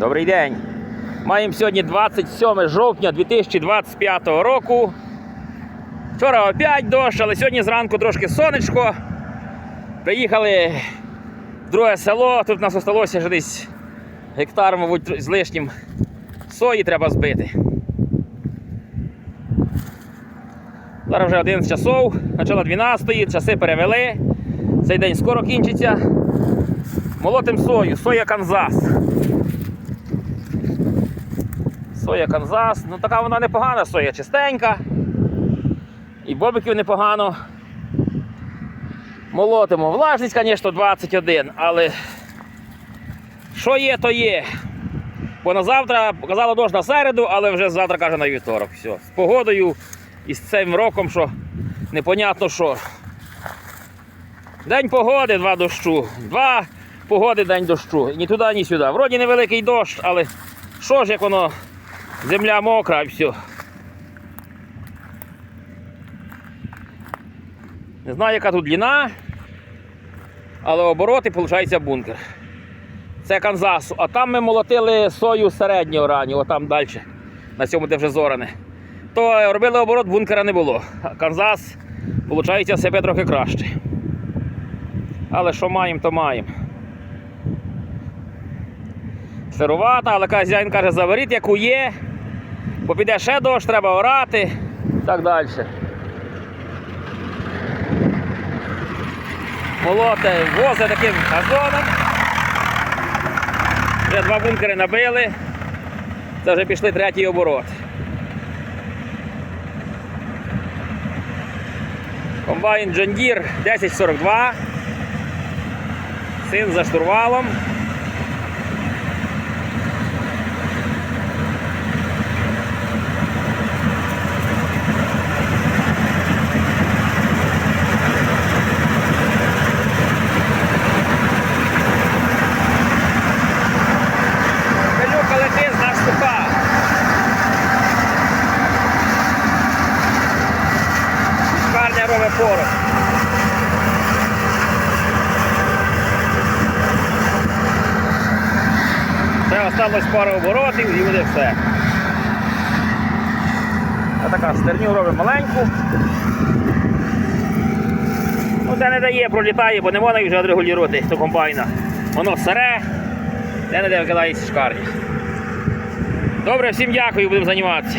Добрий день. Маємо сьогодні 27 жовтня 2025 року. Вчора опять дощ, але сьогодні зранку трошки сонечко. Приїхали в друге село. Тут у нас залишилося вже десь гектар, мабуть, з лишнім сої треба збити. Зараз вже 11 часов, почало 12, часи перевели. Цей день скоро кінчиться. Молотим сою, соя Канзас. Соя Канзас. Ну така вона непогана, соя чистенька. І бобиків непогано. Молотимо. Влажність, звісно, 21, але що є, то є. Бо на завтра казало дощ на середу, але вже завтра каже на вівторок. Все. З погодою і з цим роком, що непонятно що. День погоди, два дощу. Два погоди, день дощу. Ні туди, ні сюди. Вроді невеликий дощ, але що ж як воно, земля мокра і все. Не знаю, яка тут длина, але обороти, виходить, бункер. Це Канзасу. А там ми молотили сою середнього ранню, отам далі, на цьому, де вже зоране. То робили оборот, бункера не було. А Канзас, виходить, себе трохи краще. Але що маємо, то маємо. Сирувата, але хазяїн каже, заберіть, яку є, бо піде ще дощ, треба орати і так далі. Молоте вози таким газоном. Вже два бункери набили. Це вже пішли третій оборот. Комбайн John Deere 1042. Син за штурвалом. Шкарня. Це осталось пару оборотів і буде все. Ось така стерню робить маленьку. Ну, це не дає, пролітає, бо не можна їх вже відрегулювати до комбайна. Воно сире, де не де викидається шкарні. Добре, всім дякую, будемо займатися.